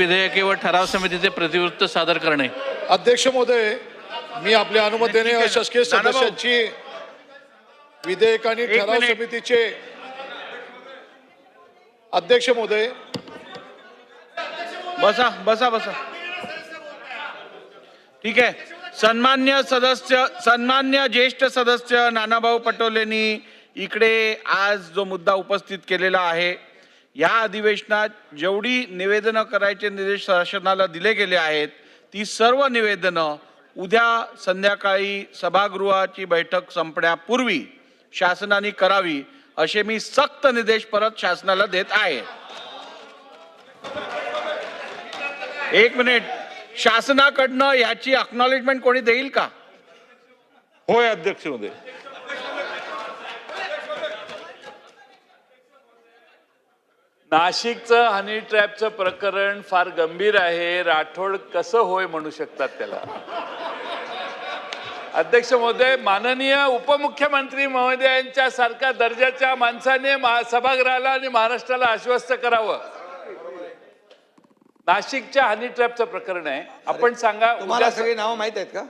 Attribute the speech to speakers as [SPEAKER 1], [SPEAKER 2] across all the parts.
[SPEAKER 1] विधेयके व ठराव समितीचे प्रतिवृत्त सादर करणे
[SPEAKER 2] अध्यक्ष महोदय मी आपल्या अनुमतीने. अशासकीय. सदस्यांची विधेयक आणि ठराव. समितीचे अध्यक्ष महोदय
[SPEAKER 3] बसा बसा बसा ठीक आहे सन्मान्य सदस्य सन्मान्य ज्येष्ठ सदस्य नानाभाऊ पटोलेंनी इकडे आज जो मुद्दा उपस्थित केलेला आहे या अधिवेशनात जेवढी निवेदनं करायचे निर्देश शासनाला दिले गेले आहेत ती सर्व निवेदनं उद्या संध्याकाळी सभागृहाची बैठक संपण्यापूर्वी शासनाने करावी असे मी सक्त निर्देश परत शासनाला देत आहे. एक मिनिट. शासनाकडनं याची अक्नॉलेजमेंट कोणी देईल का?
[SPEAKER 4] होय अध्यक्ष महोदय
[SPEAKER 5] नाशिकचं हनी ट्रॅपचं प्रकरण फार गंभीर आहे. राठोड कसं होय म्हणू शकतात त्याला? अध्यक्ष महोदय माननीय उपमुख्यमंत्री महोदयांच्या सारख्या दर्जाच्या माणसाने सभागृहाला आणि महाराष्ट्राला आश्वस्त करावं. नाशिकच्या हनी ट्रॅपचं प्रकरण आहे. आपण सांगा
[SPEAKER 6] तुम्हाला
[SPEAKER 5] उद्या
[SPEAKER 6] सगळी नावं माहीत आहेत का?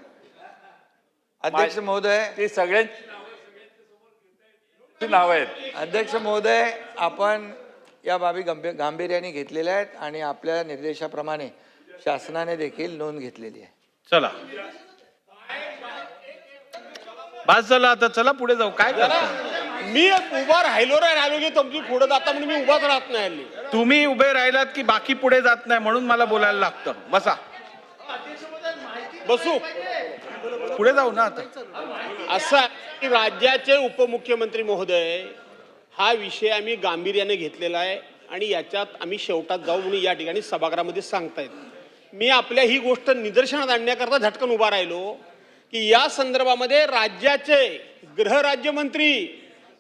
[SPEAKER 6] अध्यक्ष महोदय
[SPEAKER 5] ती सगळ्यांची नाव आहेत.
[SPEAKER 6] अध्यक्ष महोदय आपण या बाबी गंभीर गांभीर्याने घेतलेल्या आहेत आणि आपल्या निर्देशाप्रमाणे शासनाने देखील नोंद घेतलेली आहे.
[SPEAKER 3] चला. बस झालं आता चला पुढे जाऊ. काय करता?
[SPEAKER 7] मी उभा राहिलो रे राहिलो की तुमची पुढे जाता म्हणून मी उभाच राहत नाही हल्ली.
[SPEAKER 3] तुम्ही उभे राहिलात की बाकी पुढे जात नाही म्हणून मला बोलायला लागतं. बसा.
[SPEAKER 7] बसू.
[SPEAKER 3] पुढे जाऊ ना आता.
[SPEAKER 7] असं आहे की राज्याचे उपमुख्यमंत्री महोदय हा विषय आम्ही गांभीर्याने घेतलेला आहे आणि याच्यात आम्ही शेवटात जाऊ म्हणून या ठिकाणी सभागृहामध्ये सांगतायत. मी आपल्या ही गोष्ट निदर्शनात आणण्याकरता झटकन उभा राहिलो की या संदर्भामध्ये राज्याचे गृहराज्यमंत्री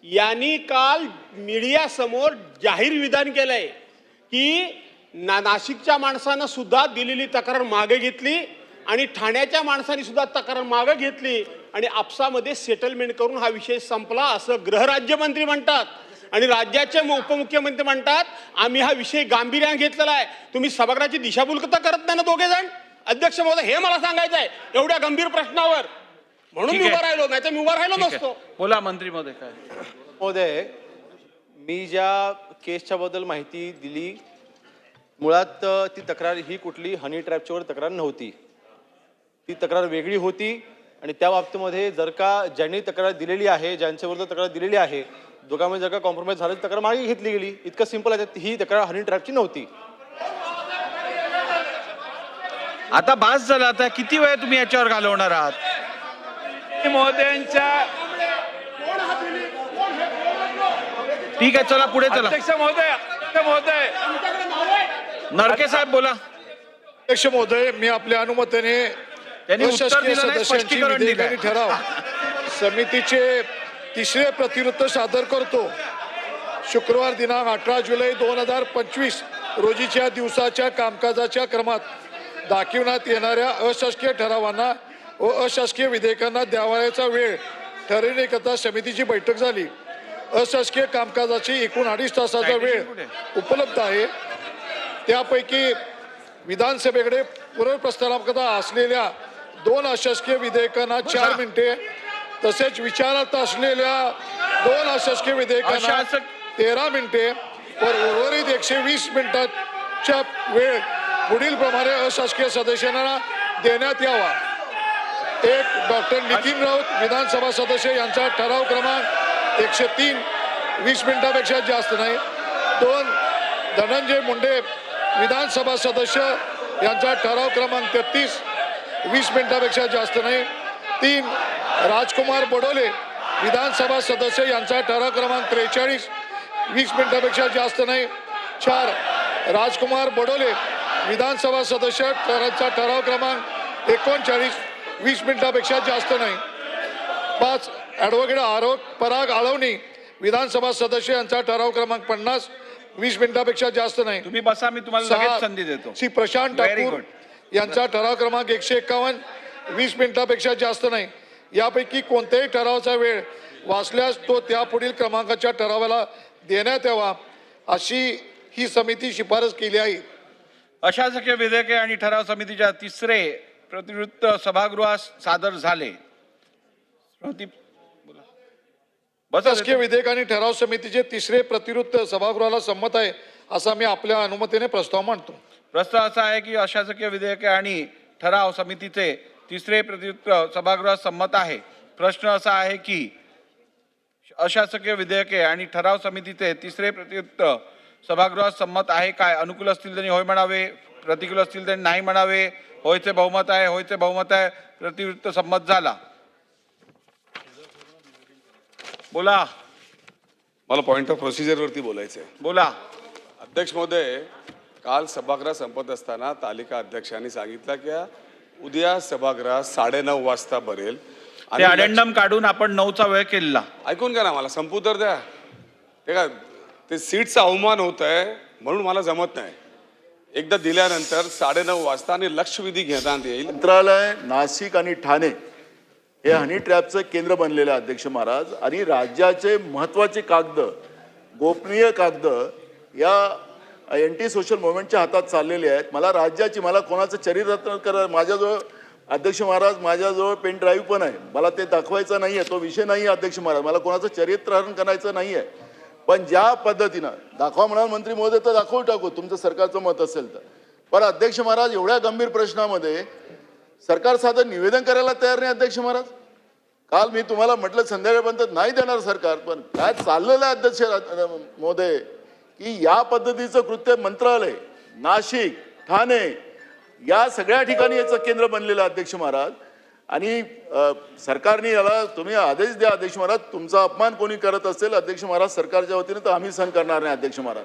[SPEAKER 7] यांनी काल मीडियासमोर जाहीर विधान केलंय की ना नाशिकच्या माणसानं सुद्धा दिलेली तक्रार मागे घेतली आणि ठाण्याच्या माणसांनी सुद्धा तक्रार मागे घेतली आणि आपसामध्ये सेटलमेंट करून हा विषय संपला असं गृहराज्यमंत्री म्हणतात. आणि राज्याचे म- उपमुख्यमंत्री म्हणतात आम्ही हा विषय गांभीर्याने घेतलेला आहे. तुम्ही सभागृहाची दिशाभूल करत नाही ना दोघे जण? अध्यक्ष महोदय हे मला सांगायचं आहे एवढ्या गंभीर प्रश्नावर. म्हणून मी. उभा राहिलो नाही तर मी उभा राहिलो. नसतो.
[SPEAKER 3] बोला मंत्री महोदय काय?
[SPEAKER 8] महोदय मी ज्या केसच्या बद्दल माहिती दिली मुळात ती तक्रार ही कुठली हनी ट्रॅपच्यावर तक्रार नव्हती. ती तक्रार वेगळी होती. आणि त्या बाबतीमध्ये जर का ज्यांनी तक्रार दिलेली आहे ज्यांच्याविरुद्ध तक्रार दिलेली आहे दोघांमध्ये जर का कॉम्प्रोमाइज झालं तक्रार मागे घेतली गेली. इतकं सिंपल आहे ही तक्रार हनी ट्रॅपची नव्हती.
[SPEAKER 3] आता बास झाला. आता किती वेळ तुम्ही याच्यावर घालवणार आहात?
[SPEAKER 5] महोदयांच्या
[SPEAKER 3] ठीक आहे चला पुढे चला.
[SPEAKER 5] अध्यक्ष महोदय अध्यक्ष महोदय.
[SPEAKER 3] नरके साहेब बोला.
[SPEAKER 2] अध्यक्ष महोदय मी आपल्या अनुमतीने
[SPEAKER 3] त्यांनी उत्तर दिलं नाही, स्पष्टीकरण.
[SPEAKER 2] आणि ठराव. समितीचे तिसरे प्रतिवृत्त सादर करतो. शुक्रवार दिनांक अठरा जुलै दोन हजार पंचवीस रोजीच्या दिवसाच्या कामकाजाच्या क्रमात दाखविण्यात येणाऱ्या अशासकीय ठरावांना व अशासकीय विधेयकांना द्यावयाचा वेळ ठरविण्याकरता समितीची बैठक झाली. अशासकीय कामकाजाची एकूण अडीच तासाचा वेळ उपलब्ध आहे. त्यापैकी विधानसभेकडे पूर्वप्रस्तावाकरता असलेल्या दोन अशासकीय विधेयकांना चार मिनिटे. तसेच विचारात असलेल्या दोन अशासकीय विधेयकांना तेरा मिनिटे. उर्वरित एकशे वीस मिनिटाच्या वेळ पुढील प्रमाणे अशासकीय सदस्यांना देण्यात यावा. एक डॉक्टर नितीन राऊत विधानसभा सदस्य यांचा ठराव क्रमांक एकशे तीन. वीस मिनिटापेक्षा जास्त नाही. दोन धनंजय मुंडे विधानसभा सदस्य यांचा ठराव क्रमांक तेहतीस. वीस मिनिटापेक्षा जास्त नाही. तीन राजकुमार बडोले विधानसभा सदस्य यांचा ठराव क्रमांक त्रेचाळीस. वीस मिनिटापेक्षा जास्त नाही. चार राजकुमार बडोले विधानसभा सदस्य ठराचा ठराव क्रमांक एकोणचाळीस. वीस मिनिटापेक्षा जास्त नाही. पाच ॲडव्होकेट आरोप पराग आळवणी विधानसभा सदस्य यांचा ठराव क्रमांक पन्नास. वीस मिनिटापेक्षा जास्त नाही.
[SPEAKER 3] तुम्ही बसा मी तुम्हाला संधी देतो.
[SPEAKER 2] श्री प्रशांत ठाकूर. यांचा ठराव क्रमांक एकशे एकावन्न वीस मिनिटापेक्षा जास्त नाही. यापैकी कोणत्याही ठरावाचा वेळ वाचल्यास तो त्या पुढील क्रमांकाच्या ठरावाला देण्यात यावा अशी ही समिती शिफारस केली आहे.
[SPEAKER 3] अशासकीय विधेयके आणि ठराव समितीच्या तिसरे प्रतिवृत्त सभागृहास सादर झाले. प्रति- बोला. बसा
[SPEAKER 2] शासकीय विधेयक आणि ठराव समितीचे तिसरे प्रतिवृत्त सभागृहाला संमत आहे असा मी आपल्या अनुमतीने प्रस्ताव मांडतो.
[SPEAKER 3] प्रस्ताव असा आहे की अशासकीय विधेयके आणि ठराव समितीचे तिसरे प्रतिवृत्त सभागृहात संमत आहे. प्रश्न असा आहे की अशासकीय विधेयके आणि ठराव समितीचे तिसरे प्रतिवृत्त सभागृहात संमत आहे काय? अनुकूल असतील त्यांनी होय म्हणावे? प्रतिकूल असतील त्यांनी नाही म्हणावे? होयचे बहुमत आहे होयचे बहुमत आहे प्रतिवृत्त संमत झाला. बोला.
[SPEAKER 9] मला पॉईंट ऑफ प्रोसिजरवरती बोलायचं आहे
[SPEAKER 3] बोला.
[SPEAKER 9] अध्यक्ष महोदय काल सभागृह संपत असताना तालिका अध्यक्षांनी सांगितलं की उद्या सभागृह साडेनऊ वाजता भरेल.
[SPEAKER 3] ते अडेंडम काढून आपण नऊचा वेळ केलेला.
[SPEAKER 9] ऐकून घ्या ना मला संपू तर द्या. ते का ते सीटचा अवमान होत आहे म्हणून मला जमत नाही. एकदा दिल्यानंतर साडेनऊ वाजता आणि लक्षवेधी घेण्यात येईल.
[SPEAKER 10] मंत्रालय नाशिक आणि ठाणे हे हनी ट्रॅपचं केंद्र बनलेलं आहे अध्यक्ष महाराज. आणि राज्याचे महत्त्वाचे कागद गोपनीय कागद या एंटी सोशल मुवमेंटच्या हातात चाललेले आहेत. मला राज्याची मला कोणाचं चरित्र करा माझ्याजवळ अध्यक्ष महाराज माझ्याजवळ पेन ड्राईव्ह पण आहे. मला ते दाखवायचं नाही आहे तो विषय नाही आहे अध्यक्ष महाराज. मला कोणाचं चरित्रहरण करायचं नाही आहे पण ज्या पद्धतीनं दाखवा म्हणाल मंत्री महोदय तर दाखवू टाकू. तुमचं सरकारचं मत असेल तर. पण अध्यक्ष महाराज एवढ्या गंभीर प्रश्नामध्ये सरकार साधं निवेदन करायला तयार नाही अध्यक्ष महाराज? काल मी तुम्हाला म्हटलं संध्याकाळपर्यंत नाही देणार सरकार पण काय चाललेलं आहे अध्यक्ष रा- महोदय? की या पद्धतीचं कृत्य मंत्रालय नाशिक ठाणे या सगळ्या ठिकाणी याचं केंद्र बनलेलं अध्यक्ष महाराज. आणि सरकारने याला तुम्ही आदेश द्या अध्यक्ष महाराज. तुमचा अपमान कोणी करत असेल अध्यक्ष महाराज सरकारच्या वतीने तर आम्ही सहन करणार नाही अध्यक्ष महाराज.